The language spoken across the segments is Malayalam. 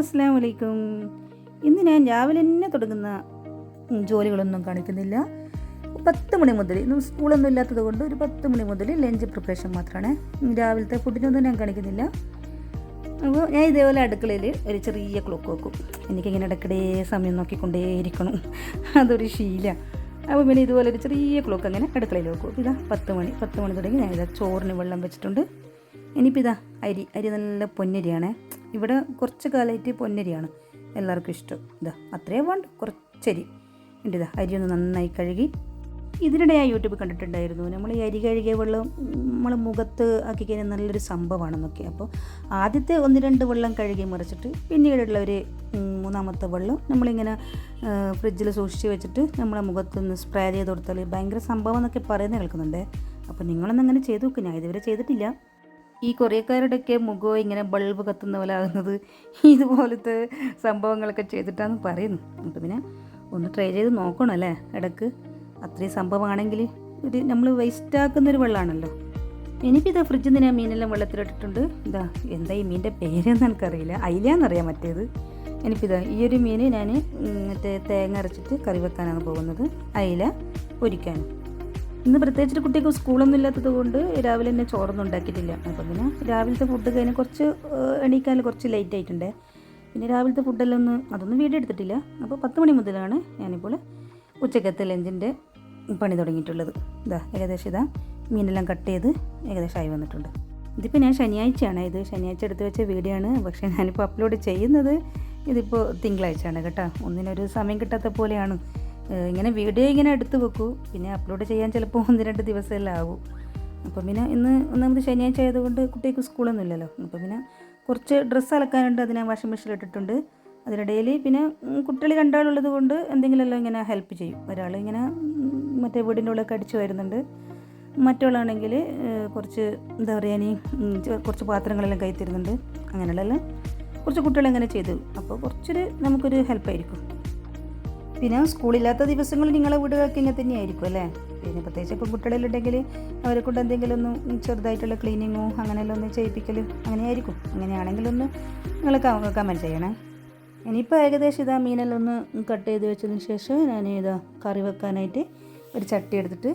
അസ്സാം വലൈക്കും ഇന്ന് ഞാൻ രാവിലെ തന്നെ തുടങ്ങുന്ന ജോലികളൊന്നും കാണിക്കുന്നില്ല. പത്ത് മണി മുതൽ ഇന്ന് സ്കൂളൊന്നും ഇല്ലാത്തത് കൊണ്ട് ഒരു പത്ത് മണി മുതൽ ലഞ്ച് പ്രിപ്പറേഷൻ മാത്രമാണ് രാവിലത്തെ ഫുഡിനൊന്നും ഞാൻ കാണിക്കുന്നില്ല. അപ്പോൾ ഞാൻ ഇതേപോലെ അടുക്കളയിൽ ഒരു ചെറിയ ക്ലോക്ക് വെക്കും. എനിക്കിങ്ങനെ ഇടയ്ക്കിടെ സമയം നോക്കിക്കൊണ്ടേയിരിക്കണം. അതൊരു ശീല. അപ്പോൾ പിന്നെ ഇതുപോലെ ഒരു ചെറിയ ക്ലോക്ക് അങ്ങനെ അടുക്കളയിൽ വെക്കും. ഇതാ പത്ത് മണി പത്ത് മണി തുടങ്ങി ഞാൻ ഇതാ ചോറിന് വെള്ളം വെച്ചിട്ടുണ്ട്. ഇനിയിപ്പോൾ ഇതാ അരി അരി നല്ല പൊന്നരിയാണ്. ഇവിടെ കുറച്ച് കാലമായിട്ട് പൊന്നരിയാണ് എല്ലാവർക്കും ഇഷ്ടം. ഇതാ അത്രേ വേണ്ട കുറച്ചരി. ഉണ്ട് ഇതാ അരി ഒന്ന് നന്നായി കഴുകി. ഇതിനിടെ ഞാൻ യൂട്യൂബ് കണ്ടിട്ടുണ്ടായിരുന്നു നമ്മൾ ഈ അരി കഴുകിയ വെള്ളം നമ്മൾ മുഖത്ത് ആക്കി കഴിഞ്ഞാൽ നല്ലൊരു സംഭവമാണെന്നൊക്കെ. അപ്പോൾ ആദ്യത്തെ ഒന്ന് രണ്ട് വെള്ളം കഴുകി മറിച്ചിട്ട് പിന്നീടുള്ള ഒരു മൂന്നാമത്തെ വെള്ളം നമ്മളിങ്ങനെ ഫ്രിഡ്ജിൽ സൂക്ഷിച്ച് വെച്ചിട്ട് നമ്മളെ മുഖത്തൊന്ന് സ്പ്രേ ചെയ്ത് കൊടുത്താൽ ഭയങ്കര സംഭവം എന്നൊക്കെ പറയുന്നത് കേൾക്കുന്നുണ്ട്. അപ്പോൾ നിങ്ങളൊന്നും അങ്ങനെ ചെയ്ത് നോക്ക് ഞാൻ ഇതുവരെ ചെയ്തിട്ടില്ല. ഈ കൊറിയക്കാരുടെയൊക്കെ മുഖം ഇങ്ങനെ ബൾബ് കത്തുന്ന പോലെ ആകുന്നത് ഇതുപോലത്തെ സംഭവങ്ങളൊക്കെ ചെയ്തിട്ടാന്ന് പറയുന്നു. അപ്പം പിന്നെ ഒന്ന് ട്രൈ ചെയ്ത് നോക്കണം അല്ലേ? ഇടയ്ക്ക് അത്രയും സംഭവമാണെങ്കിൽ ഒരു നമ്മൾ വേസ്റ്റ് ആക്കുന്നൊരു വെള്ളമാണല്ലോ എനിക്കിത് ഫ്രിഡ്ജിൽ നിന്ന് ഞാൻ മീനെല്ലാം വെള്ളത്തിലിട്ടിട്ടുണ്ട്. ഇതാ എന്താ ഈ മീനിന്റെ പേരെന്ന് എനിക്കറിയില്ല. അയിലാന്നറിയാം മറ്റേത് എനിക്കിതാ ഈ ഒരു മീൻ ഞാൻ മറ്റേ തേങ്ങ അരച്ചിട്ട് കറി വെക്കാനാണ് പോകുന്നത്. അയില പൊരിക്കാനും. ഇന്ന് പ്രത്യേകിച്ച് കുട്ടിക്ക് സ്കൂളൊന്നും ഇല്ലാത്തത് കൊണ്ട് രാവിലെ തന്നെ ചോറൊന്നും ഉണ്ടാക്കിയിട്ടില്ല. അപ്പം പിന്നെ രാവിലത്തെ ഫുഡ് കഴിഞ്ഞ് കുറച്ച് എണീക്കാൻ കുറച്ച് ലേറ്റ് ആയിട്ടുണ്ട്. പിന്നെ രാവിലത്തെ ഫുഡെല്ലാം ഒന്ന് അതൊന്നും വീഡിയോ എടുത്തിട്ടില്ല. അപ്പോൾ പത്ത് മണി മുതലാണ് ഞാനിപ്പോൾ ഉച്ചക്കത്തെ ലഞ്ചിന്റെ പണി തുടങ്ങിയിട്ടുള്ളത്. ഇതാ ഏകദേശം ഇതാ മീനെല്ലാം കട്ട് ചെയ്ത് ഏകദേശം ആയി വന്നിട്ടുണ്ട്. ഇതിപ്പോൾ ഞാൻ ശനിയാഴ്ചയാണ്. ഇത് ശനിയാഴ്ച എടുത്ത് വെച്ച വീഡിയോ ആണ്. പക്ഷേ ഞാനിപ്പോൾ അപ്ലോഡ് ചെയ്യുന്നത് ഇതിപ്പോൾ തിങ്കളാഴ്ചയാണ് കേട്ടോ. ഒന്നിനൊരു സമയം കിട്ടാത്ത പോലെയാണ്. ഇങ്ങനെ വീഡിയോ ഇങ്ങനെ എടുത്തു വെക്കൂ. പിന്നെ അപ്ലോഡ് ചെയ്യാൻ ചിലപ്പോൾ ഒന്ന് രണ്ട് ദിവസമെല്ലാം ആവും. അപ്പം പിന്നെ ഇന്ന് ഒന്നാമത് ശനിയാഴ്ച ആയതുകൊണ്ട് കുട്ടിക്ക് സ്കൂളൊന്നും ഇല്ലല്ലോ. അപ്പം പിന്നെ കുറച്ച് ഡ്രസ്സ് അലക്കാനുണ്ട് അതിനെ വാഷിംഗ് മെഷീനിൽ ഇട്ടിട്ടുണ്ട്. അതിനിടയിൽ പിന്നെ കുട്ടികൾ രണ്ടാളുള്ളത് കൊണ്ട് എന്തെങ്കിലുമെല്ലാം ഇങ്ങനെ ഹെൽപ്പ് ചെയ്യും. ഒരാൾ ഇങ്ങനെ മറ്റേ വീടിന്റെ ഉള്ളിലൊക്കെ അടിച്ചു വരുന്നുണ്ട്. മറ്റുള്ളാണെങ്കിൽ കുറച്ച് എന്താ പറയുക ഇനി കുറച്ച് പാത്രങ്ങളെല്ലാം കൈത്തരുന്നുണ്ട് അങ്ങനെയുള്ളതെല്ലാം കുറച്ച് കുട്ടികളെങ്ങനെ ചെയ്തു. അപ്പോൾ കുറച്ചൊരു നമുക്കൊരു ഹെൽപ്പായിരിക്കും. പിന്നെ സ്കൂളില്ലാത്ത ദിവസങ്ങളിൽ നിങ്ങളെ വീടുകൾക്ക് ഇങ്ങനെ തന്നെയായിരിക്കും അല്ലേ? പിന്നെ പ്രത്യേകിച്ച് ഇപ്പം കുട്ടികളിലുണ്ടെങ്കിൽ അവരെ കൊണ്ട് എന്തെങ്കിലും ഒന്ന് ചെറുതായിട്ടുള്ള ക്ലീനിങ്ങോ അങ്ങനെയെല്ലാം ഒന്ന് ചെയ്യിപ്പിക്കൽ അങ്ങനെയായിരിക്കും. അങ്ങനെയാണെങ്കിലൊന്ന് നിങ്ങൾ കമന്റ് ചെയ്യണേ. ഇനിയിപ്പോൾ ഏകദേശം ഇതാ മീനെല്ലാം ഒന്ന് കട്ട് ചെയ്ത് വെച്ചതിന് ശേഷം ഞാൻ ഇതാ കറി വെക്കാനായിട്ട് ഒരു ചട്ടി എടുത്തിട്ട്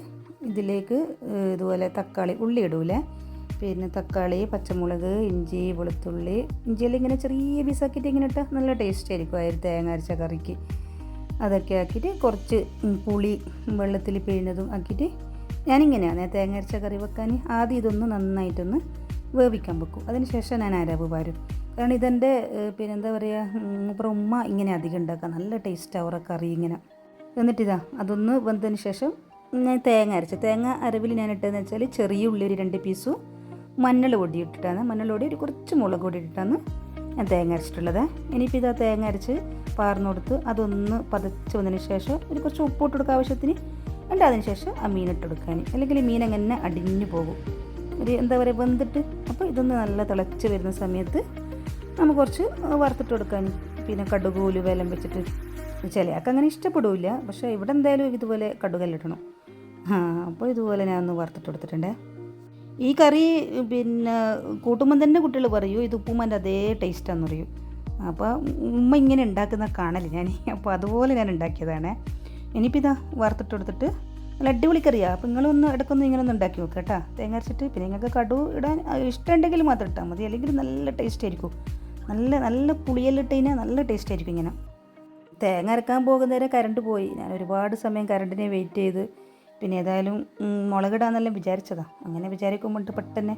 ഇതിലേക്ക് ഇതുപോലെ തക്കാളി ഉള്ളി ഇടൂലേ? പിന്നെ തക്കാളി പച്ചമുളക് ഇഞ്ചി വെളുത്തുള്ളി ഇഞ്ചിയെല്ലാം ഇങ്ങനെ ചെറിയ പീസാക്കിയിട്ട് ഇങ്ങനെ ഇട്ടാൽ നല്ല ടേസ്റ്റ് ആയിരിക്കും ആ ഒരു തേങ്ങ അരച്ച കറിക്ക്. അതൊക്കെ ആക്കിയിട്ട് കുറച്ച് പുളി വെള്ളത്തിൽ പിഴിഞ്ഞതും ആക്കിയിട്ട് ഞാനിങ്ങനെയാണ്. തേങ്ങ അരച്ച കറി വെക്കാൻ ആദ്യം ഇതൊന്ന് നന്നായിട്ടൊന്ന് വേവിക്കാൻ വെക്കും. അതിനുശേഷം ഞാൻ അരവ് വരും. കാരണം ഇതെന്റെ പിന്നെ എന്താ പറയുക മൂപ്പറ ഉമ്മ ഇങ്ങനെ അധികം ഉണ്ടാക്കുക നല്ല ടേസ്റ്റ് അവരുടെ കറി ഇങ്ങനെ. എന്നിട്ടിതാ അതൊന്ന് വെന്തതിന് ശേഷം ഞാൻ തേങ്ങ അരച്ച് തേങ്ങ അരവിൽ ഞാൻ ഇട്ടതെന്ന് വെച്ചാൽ ചെറിയ ഉള്ളി ഒരു രണ്ട് പീസും മഞ്ഞൾ പൊടി ഇട്ടിട്ടാണ്. മഞ്ഞൾ പൊടി ഒരു കുറച്ച് മുളക് പൊടി ഇട്ടിട്ടാണ് ഞാൻ തേങ്ങ അരച്ചിട്ടുള്ളത്. ഇനിയിപ്പോൾ ഇത് ആ തേങ്ങ അരച്ച് പാർന്നു കൊടുത്ത് അതൊന്ന് പതച്ച് വന്നതിന് ശേഷം ഒരു കുറച്ച് ഉപ്പിട്ട് കൊടുക്കുക ആവശ്യത്തിന്. എന്നിട്ട് അതിന് ശേഷം ആ മീൻ ഇട്ട് കൊടുക്കാൻ അല്ലെങ്കിൽ മീൻ അങ്ങനെ അടിഞ്ഞു പോകും. ഒരു എന്താ പറയുക വെന്തിട്ട്. അപ്പോൾ ഇതൊന്ന് നല്ല തിളച്ച് വരുന്ന സമയത്ത് നമുക്ക് കുറച്ച് വറുത്തിട്ട് കൊടുക്കാൻ പിന്നെ കടുക് ഉലുവെല്ലാം വെച്ചിട്ട്. ചിലയാൾക്ക് അങ്ങനെ ഇഷ്ടപ്പെടില്ല. പക്ഷേ ഇവിടെ എന്തായാലും ഇതുപോലെ കടുകല്ലിടണം അപ്പോൾ ഇതുപോലെ ഞാൻ ഒന്ന് വറുത്തിട്ട് കൊടുത്തിട്ടുണ്ടേ. ഈ കറി പിന്നെ കൂട്ടുമ്പം തന്നെ കുട്ടികൾ പറയൂ ഇത് ഉപ്പുമാന്റെ അതേ ടേസ്റ്റാന്ന് പറയും. അപ്പോൾ ഉമ്മ ഇങ്ങനെ ഉണ്ടാക്കുന്ന കാണൽ ഞാൻ അപ്പോൾ അതുപോലെ ഞാൻ ഉണ്ടാക്കിയതാണ്. ഇനിയിപ്പോൾ ഇതാ വറുത്തിട്ട് കൊടുത്തിട്ട് നല്ല അടിപൊളി കറിയാ. അപ്പോൾ നിങ്ങളൊന്ന് ഇടയ്ക്കൊന്ന് ഇങ്ങനെ ഉണ്ടാക്കി നോക്കുക കേട്ടോ. തേങ്ങ അരച്ചിട്ട് പിന്നെ നിങ്ങൾക്ക് കടു ഇടാൻ ഇഷ്ടമുണ്ടെങ്കിൽ മാത്രം ഇട്ടാൽ മതി. അല്ലെങ്കിൽ നല്ല ടേസ്റ്റ് ആയിരിക്കും. നല്ല നല്ല പുളിയെല്ലാം ഇട്ട് കഴിഞ്ഞാൽ നല്ല ടേസ്റ്റ് ആയിരിക്കും ഇങ്ങനെ. തേങ്ങ അരക്കാൻ പോകുന്നേരം കറണ്ട് പോയി. ഞാൻ ഒരുപാട് സമയം കറണ്ടിനെ വെയിറ്റ് ചെയ്ത് പിന്നെ ഏതായാലും മുളകിടാന്നെല്ലാം വിചാരിച്ചതാണ് അങ്ങനെ വിചാരിക്കുമ്പോൾ പെട്ടെന്ന്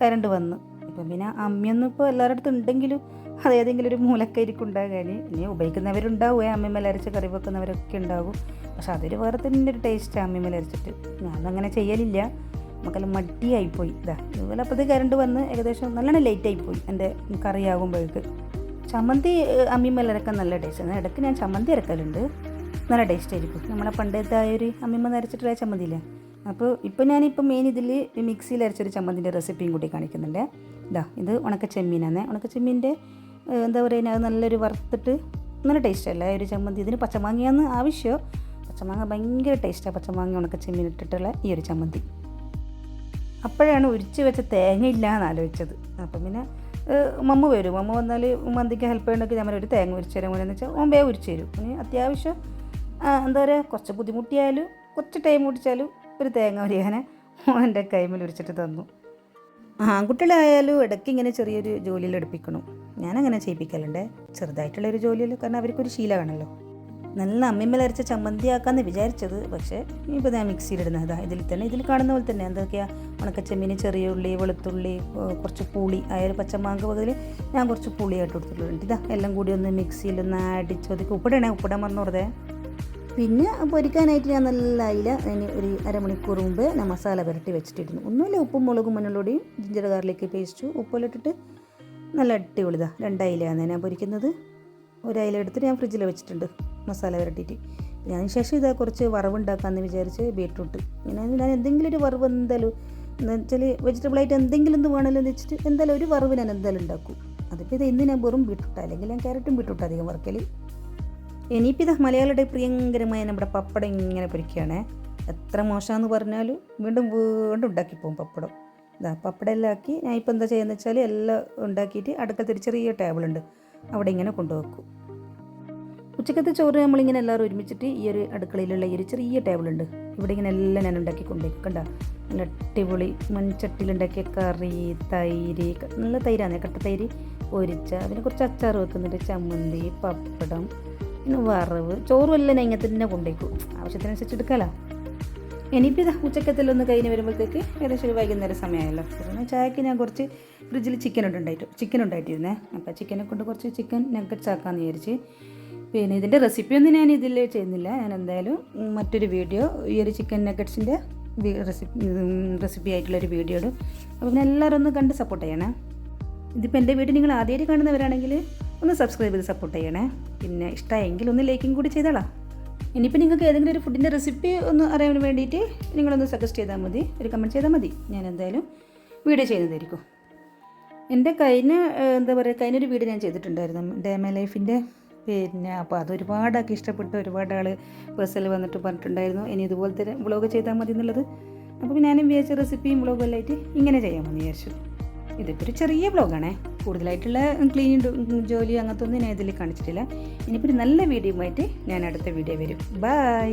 കരണ്ട് വന്നു. ഇപ്പം പിന്നെ അമ്മയൊന്നും ഇപ്പോൾ എല്ലാവരുടെ അടുത്തും ഉണ്ടെങ്കിലും അത് ഏതെങ്കിലും ഒരു മൂലക്കരിക്കും ഉണ്ടാകാൻ ഇനി ഉപയോഗിക്കുന്നവരുണ്ടാവുമേ അമ്മമ്മേൽ അരച്ച് കറി വെക്കുന്നവരൊക്കെ ഉണ്ടാകും പക്ഷെ അതൊരു വേറെ തന്നെ ഒരു ടേസ്റ്റ് അമ്മമ്മേൽ അരച്ചിട്ട് അങ്ങനെ ചെയ്യലില്ല. നമുക്കെല്ലാം മടിയായിപ്പോയി. ഇതാ ഇതുപോലെ ഇത് കരണ്ട് വന്ന് ഏകദേശം നല്ലോണം ലേറ്റ് ആയിപ്പോയി എന്റെ കറിയാകുമ്പോഴേക്ക് ചമ്മന്തി ഏഹ്, അമ്മിമ്മേൽ അരക്കാൻ നല്ല ടേസ്റ്റാണ് ഇടയ്ക്ക് ഞാൻ ചമ്മന്തി അരക്കലുണ്ട്. നല്ല ടേസ്റ്റ് ആയിരിക്കും നമ്മളെ പണ്ടത്തെ ആ ഒരു അമ്മിമ്മ അരച്ചിട്ടുള്ള ചമ്മന്തിയില്ലേ? അപ്പോൾ ഇപ്പോൾ ഞാനിപ്പോൾ മെയിൻ ഇതിൽ മിക്സിയിൽ അരച്ചൊരു ചമ്മന്തിന്റെ റെസിപ്പിയും കൂടി കാണിക്കുന്നുണ്ട്. ഇതാ ഇത് ഉണക്ക ചെമ്മീനാണ് ഉണക്ക ചെമ്മീന്റെ എന്താ പറയുക അത് നല്ലൊരു വറുത്തിട്ട് നല്ല ടേസ്റ്റ് ഒരു ചമ്മന്തി. ഇതിന് പച്ചമാങ്ങയാന്ന് ആവശ്യം. പച്ചമാങ്ങ ഭയങ്കര ടേസ്റ്റാണ് പച്ചമാങ്ങ ഉണക്ക ചെമ്മീൻ ഇട്ടിട്ടുള്ള ഈ ഒരു ചമ്മന്തി. അപ്പോഴാണ് ഉരിച്ച് വെച്ച തേങ്ങ ഇല്ല എന്ന് ആലോചിച്ചത്. അപ്പം പിന്നെ മമ്മ വരും. മമ്മ വന്നാൽ മന്തിക്ക് ഹെൽപ്പ് ചെയ്യണമെങ്കിൽ ഞാൻ ഒരു തേങ്ങ ഉരിച്ചു തരാൻ എന്ന് വെച്ചാൽ വേഗം ഉരിച്ചു തരും. അത്യാവശ്യം എന്താ പറയുക കുറച്ച് ബുദ്ധിമുട്ടിയാലും കുറച്ച് ടൈം ഓടിച്ചാലും ഒരു തേങ്ങ ഉരിയാനെ മോന്റെ കൈമിൽ ഉരിച്ചിട്ട് തന്നു. ആൺകുട്ടികളായാലും ഇടയ്ക്ക് ഇങ്ങനെ ചെറിയൊരു ജോലിയിൽ എടുപ്പിക്കണം. ഞാനങ്ങനെ ചെയ്യിപ്പിക്കലുണ്ട്. ചെറുതായിട്ടുള്ളൊരു ജോലിയിൽ കാരണം അവർക്കൊരു ശീലമാണല്ലോ. നല്ല അമ്മിമ്മൽ അരച്ച ചമ്മന്തി ആക്കാമെന്ന് വിചാരിച്ചത്. പക്ഷേ ഇപ്പോൾ ഞാൻ മിക്സിയിലിടുന്നത് ഇതാ ഇതിൽ തന്നെ ഇതിൽ കാണുന്ന പോലെ തന്നെ എന്തൊക്കെയാ ഉണക്കച്ചെമ്മീന് ചെറിയ ഉള്ളി വെളുത്തുള്ളി കുറച്ച് പുളി ആയാലും പച്ചമാങ്ക് പകുതിയിൽ ഞാൻ കുറച്ച് പുളിയായിട്ട് കൊടുത്തിട്ടുണ്ട്. ഇതാ എല്ലാം കൂടി ഒന്ന് മിക്സിയിൽ ഒന്ന് അടിച്ച് ഒതുക്കി ഉപ്പിടണേ ഉപ്പിടാൻ പറഞ്ഞു വെറുതെ. പിന്നെ പൊരിക്കാനായിട്ട് ഞാൻ നല്ല അയില അതിന് ഒരു അരമണിക്കൂർ മുമ്പ് ഞാൻ മസാല പുരട്ടി വെച്ചിട്ടിരുന്നു. ഒന്നുമില്ല ഉപ്പും മുളകും മഞ്ഞളോടെയും ജിഞ്ചർ ഗാർലിക് പേസ്റ്റും ഉപ്പെല്ലാം ഇട്ടിട്ട് നല്ല അടിപൊളിതാ രണ്ടയിലാണ് ഞാൻ പൊരിക്കുന്നത്. ഒരയില എടുത്തിട്ട് ഞാൻ ഫ്രിഡ്ജിൽ വെച്ചിട്ടുണ്ട് മസാല പുരട്ടിയിട്ട് ഞാൻ ശേഷം ഇതാ കുറച്ച് വറവുണ്ടാക്കാമെന്ന് വിചാരിച്ച് ബീട്രൂട്ട് ഇങ്ങനെ ഞാൻ എന്തെങ്കിലും ഒരു വറവ് എന്തായാലും എന്ന് വെച്ചാൽ വെജിറ്റബിൾ ആയിട്ട് എന്തെങ്കിലും ഒന്ന് വേണമല്ലോ എന്ന് വെച്ചിട്ട് എന്തായാലും ഒരു വറവ് ഞാൻ എന്തായാലും ഉണ്ടാക്കും. അതിപ്പോൾ ഇത് ഇന്ന് ഞാൻ വെറും ബീട്രൂട്ട് അല്ലെങ്കിൽ ഞാൻ ക്യാരറ്റും ബീട്രൂട്ട് അധികം വറക്കൽ ഇനിയിപ്പോൾ ഇത് മലയാളിയുടെ പ്രിയങ്കരമായ നമ്മുടെ പപ്പടം ഇങ്ങനെ പൊരിക്കുകയാണ്. എത്ര മോശമാണെന്ന് പറഞ്ഞാലും വീണ്ടും വീണ്ടും ഉണ്ടാക്കി പോകും പപ്പടം. ഇതാ പപ്പടം എല്ലാം ആക്കി ഞാൻ ഇപ്പോൾ എന്താ ചെയ്യുന്നത് വെച്ചാൽ എല്ലാം ഉണ്ടാക്കിയിട്ട് അടുക്കത്തൊരു ചെറിയ ടേബിളുണ്ട് അവിടെ ഇങ്ങനെ കൊണ്ടുവെക്കും. ഉച്ചക്കത്തെ ചോറ് നമ്മളിങ്ങനെ എല്ലാവരും ഒരുമിച്ചിട്ട് ഈ ഒരു അടുക്കളയിലുള്ള ഈ ഒരു ചെറിയ ടേബിളുണ്ട് ഇവിടെ ഇങ്ങനെ എല്ലാം ഞാൻ ഉണ്ടാക്കി കൊണ്ടുപോയിക്കണ്ട നല്ല അടിപൊളി മൺചട്ടിയിലുണ്ടാക്കിയ കറി തൈര് നല്ല തൈരാണ്. കട്ട തൈര് പൊരിച്ച അതിന് കുറച്ച് അച്ചാർ വെക്കുന്നുണ്ട്. ചമ്മന്തി പപ്പടം പിന്നെ വറവ്. ചോറും എല്ലാം ഞാൻ ഇങ്ങനത്തെ തന്നെ കൊണ്ടുപോയിക്കും ആവശ്യത്തിനനുസരിച്ച് എടുക്കാമല്ലോ ഇനിയിപ്പോൾ ഇതാ ഉച്ചക്കത്തിലൊന്ന് കഴിഞ്ഞ് വരുമ്പോഴത്തേക്ക് ഏകദേശം ഒരു വൈകുന്നേരം സമയമായല്ലോ. പിന്നെ ചായക്ക് ഞാൻ കുറച്ച് ഫ്രിഡ്ജിൽ ചിക്കൻ ഉണ്ടായിട്ടു ചിക്കൻ ഉണ്ടായിട്ടിരുന്നേ. അപ്പോൾ ചിക്കനെ കൊണ്ട് കുറച്ച് ചിക്കൻ നഗറ്റ്സ് ആക്കാമെന്ന് വിചാരിച്ച്. പിന്നെ ഇതിന്റെ റെസിപ്പിയൊന്നും ഞാൻ ഇതിൽ ചെയ്യുന്നില്ല. ഞാൻ എന്തായാലും മറ്റൊരു വീഡിയോ ഈ ഒരു ചിക്കൻ നഗറ്റ്സിന്റെ റെസിപ്പി റെസിപ്പി ആയിട്ടുള്ളൊരു വീഡിയോ ഇടും. അപ്പോൾ എല്ലാവരും ഒന്ന് കണ്ട് സപ്പോർട്ട് ചെയ്യണേ. ഇതിപ്പോൾ എന്റെ വീട് നിങ്ങൾ ആദ്യമായിട്ട് കാണുന്നവരാണെങ്കിൽ ഒന്ന് സബ്സ്ക്രൈബ് ചെയ്ത് സപ്പോർട്ട് ചെയ്യണേ. പിന്നെ ഇഷ്ടമായെങ്കിൽ ഒന്ന് ലൈക്കും കൂടി ചെയ്തോളാം. ഇനിയിപ്പോൾ നിങ്ങൾക്ക് ഏതെങ്കിലും ഒരു ഫുഡിന്റെ റെസിപ്പി ഒന്ന് അറിയാൻ വേണ്ടിയിട്ട് നിങ്ങളൊന്ന് സജസ്റ്റ് ചെയ്താൽ മതി. ഒരു കമന്റ് ചെയ്താൽ മതി. ഞാൻ എന്തായാലും വീഡിയോ ചെയ്യുന്നതായിരിക്കും. എന്റെ കഴിഞ്ഞ എന്താ പറയുക കഴിഞ്ഞൊരു വീഡിയോ ഞാൻ ചെയ്തിട്ടുണ്ടായിരുന്നു. ഡേമ ലൈഫിന്റെ പിന്നെ അപ്പോൾ അത് ഒരുപാടൊക്കെ ഇഷ്ടപ്പെട്ട് ഒരുപാട് ആൾ പേഴ്സണൽ വന്നിട്ട് പറഞ്ഞിട്ടുണ്ടായിരുന്നു. ഇനി ഇതുപോലത്തെ വ്ളോഗ് ചെയ്താൽ മതി എന്നുള്ളത്. അപ്പോൾ ഞാനും വിചാരിച്ച റെസിപ്പിയും വ്ളോഗും എല്ലാം ആയിട്ട് ഇങ്ങനെ ചെയ്യാമെന്ന് വിചാരിച്ചു. ഇതിപ്പോൾ ഒരു ചെറിയ വ്ളോഗാണേ കൂടുതലായിട്ടുള്ള ക്ലീനിങ് ജോലി അങ്ങനത്തെ ഒന്നും ഞാൻ ഇതിൽ കാണിച്ചിട്ടില്ല. ഇനിയിപ്പോൾ ഒരു നല്ല വീഡിയോ ആയിട്ട് ഞാൻ അടുത്ത വീഡിയോ വരും. ബൈ